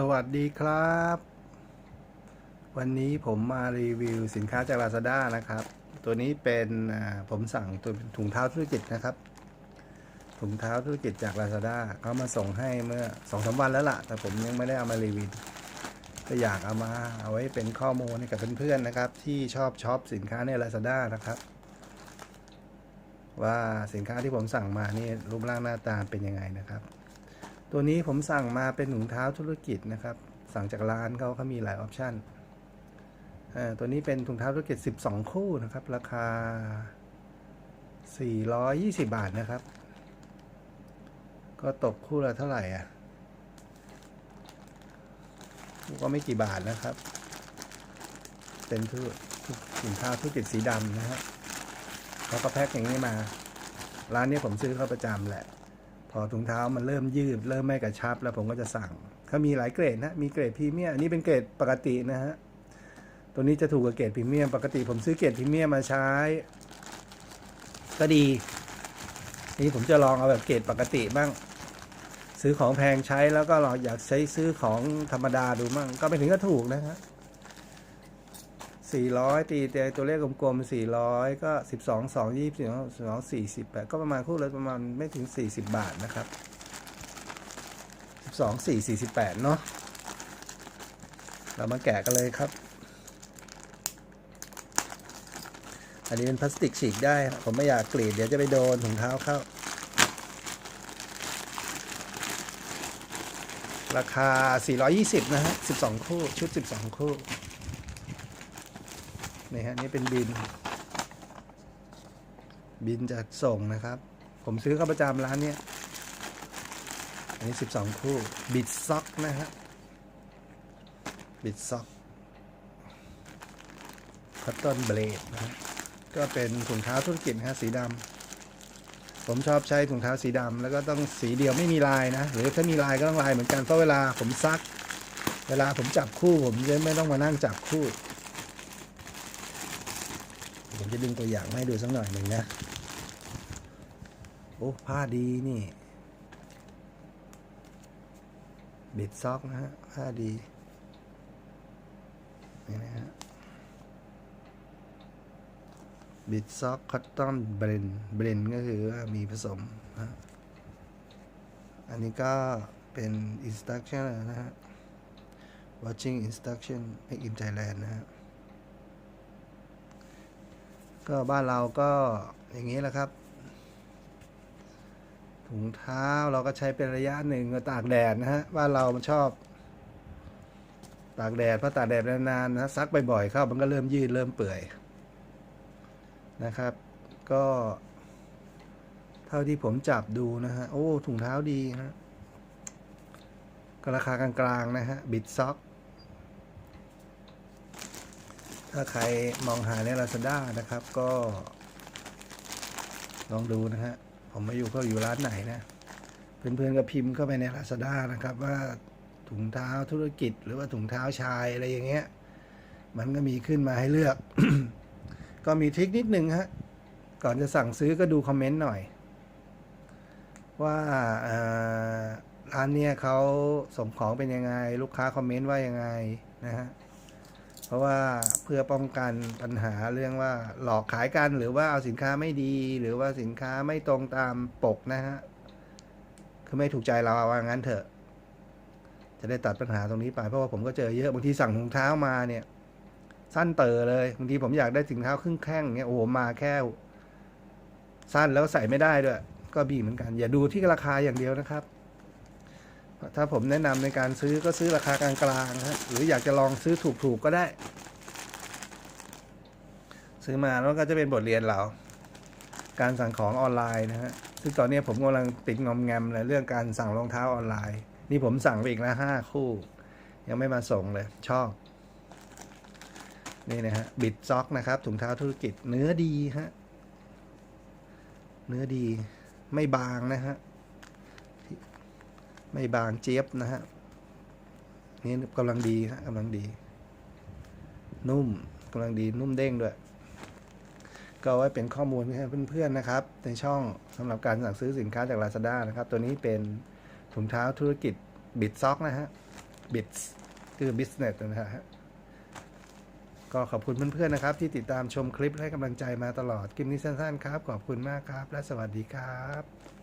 สวัสดีครับ วันนี้ผมมารีวิวสินค้าจาก Lazada นะครับ ตัวนี้เป็นผมสั่งตัวถุงเท้าธุรกิจนะครับ ถุงเท้าธุรกิจจาก Lazada เขามาส่งให้เมื่อสองสาวันแล้วล่ะ แต่ผมยังไม่ได้เอามารีวิวก็อยากเอามาเอาไว้เป็นข้อมูลให้กับเพื่อนๆนะครับ ที่ชอบช็อปสินค้าใน Lazada นะครับ ว่าสินค้าที่ผมสั่งมานี่รูปร่างหน้าตาเป็นยังไงนะครับ ตัวนี้ผมสั่งมาเป็นถุงเท้าธุรกิจนะครับ สั่งจากร้านเขาเขามีหลายออปชันอ่าตัวนี้เป็นถุงเท้าธุรกิจ 12 คู่นะครับ ราคา 420 บาทนะครับ ก็ตกคู่ละเท่าไหร่อะก็ไม่กี่บาทนะครับ เป็นทุถุงเท้าธุรกิจสีดำนะฮะเขาก็แพ็คอย่างนี้มา ร้านนี้ผมซื้อเข้าประจำแหละ พอถุงเท้ามันเริ่มยืด เริ่มไม่กระชับ แล้วผมก็จะสั่งเขามีหลายเกรดนะ มีเกรดพรีเมียมอันนี้เป็นเกรดปกตินะฮะ ตัวนี้จะถูกกว่าเกรดพรีเมียม ปกติผมซื้อเกรดพรีเมียมมาใช้ ก็ดี นี่ผมจะลองเอาแบบเกรดปกติบ้าง ซื้อของแพงใช้แล้วก็ลองอยากใช้ซื้อของธรรมดาดูบ้างก็ไม่ถึงก็ถูกนะฮะ สี่ร้อยตีตัวเลขกลมๆสี่ร้อยก็สิบสองสองยี่สิบสองสี่สิบแปดก็ประมาณคู่ละประมาณไม่ถึงสี่สิบบาทนะครับสิบสองสี่สี่สิบแปดเนาะเรามาแกะกันเลยครับ อันนี้เป็นพลาสติกฉีกได้ ผมไม่อยากกรีดเดี๋ยวจะไปโดนถุงเท้าเข้า ราคา 420 นะฮะ 12 คู่ ชุด 12 คู่ นี่ฮะนี่เป็นบิน บินจะส่งนะครับ ผมซื้อเข้าประจำร้านเนี้ยอันนี้ 12 คู่ บิดซ็อกนะฮะบิดซ็อกคอตตอนเบลดนะก็เป็นถุงเท้าธุรกิจฮะสีดำผมชอบใช้ถุงเท้าสีดำแล้วก็ต้องสีเดียวไม่มีลายนะ หรือถ้ามีลายก็ต้องลายเหมือนกันเพราะเวลาผมซัก เวลาผมจับคู่ผมจะไม่ต้องมานั่งจับคู่ ผมจะดึงตัวอย่างมาให้ดูสักหน่อยหนึ่งนะ โอ้ ผ้าดีนี่ บิดซอกนะฮะ ผ้าดี นี่นะฮะ บิดซอกคัตตอนเบรนเบรนก็คือว่ามีผสมนะอันนี้ก็เป็น instruction นะฮะ watching instruction make in Thailand นะฮะ ก็บ้านเราก็อย่างนี้แหละครับ ถุงเท้าเราก็ใช้เป็นระยะหนึ่งก็ตากแดดนะฮะบ้านเรามันชอบ ตากแดดเพราะตากแดดนานๆนะซักบ่อยๆเข้ามันก็เริ่มยืดเริ่มเปื่อยนะครับ ก็ เท่าที่ผมจับดูนะฮะโอ้ถุงเท้าดีฮะก็ราคากลางๆนะฮะบิดซ็อก ถ้าใครมองหาใน Lazada นะครับก็ ลองดูนะฮะ ผมไม่อยู่ก็อยู่ร้านไหนนะ เพื่อนๆก็พิมพ์เข้าไปใน Lazada นะครับ ว่าถุงเท้าธุรกิจ หรือว่าถุงเท้าชายอะไรอย่างเงี้ย มันก็มีขึ้นมาให้เลือก ก็มีทริคนิดนึงฮะ ก่อนจะสั่งซื้อก็ดูคอมเมนต์หน่อย ว่าร้านเนี้ยเขาส่งของเป็นยังไง ลูกค้าคอมเมนต์ว่ายังไงนะฮะ เพราะว่าเพื่อป้องกันปัญหาเรื่องว่าหลอกขายกันหรือว่าเอาสินค้าไม่ดี หรือว่าสินค้าไม่ตรงตามปกนะฮะคือไม่ถูกใจเราว่างั้นเถอะ จะได้ตัดปัญหาตรงนี้ไปเพราะว่าผมก็เจอเยอะบางทีสั่งถุงเท้ามาเนี่ย สั้นเตอเลยบางทีผมอยากได้ถุงเท้าครึ่งแข้งเงี้ยโอ้โหมาแค่ สั้นแล้วใส่ไม่ได้ด้วย ก็บีเหมือนกัน อย่าดูที่ราคาอย่างเดียวนะครับ ถ้าผมแนะนำในการซื้อก็ซื้อราคากลางๆฮะหรืออยากจะลองซื้อถูกๆก็ได้ ซื้อมาแล้วก็จะเป็นบทเรียนเราการสั่งของออนไลน์นะฮะซึ่งตอนนี้ผมกำลังติดงอมแงมเลยเรื่องการสั่งรองเท้าออนไลน์ นี่ผมสั่งไปอีกล้วห้าคู่ ยังไม่มาส่งเลยชอบ นี่นะฮะบิดซ็อกนะครับถุงเท้าธุรกิจเนื้อดีฮะเนื้อดีไม่บางนะฮะ ไม่บางเจี๊ยบนะฮะนี่กำลังดีฮะกำลังดี นุ่มกำลังดีนุ่มเด้งด้วย ก็ไว้เป็นข้อมูลให้เพื่อนๆนะครับ ในช่องสำหรับการสั่งซื้อสินค้าจาก Lazada นะครับ ตัวนี้เป็นถุงเท้าธุรกิจบิดซ็อกนะฮะ bits คือ business นะฮะก็ขอบคุณเพื่อนๆนะครับ ที่ติดตามชมคลิปให้กำลังใจมาตลอดคลิปนี้สั้นๆครับ ขอบคุณมากครับ และสวัสดีครับ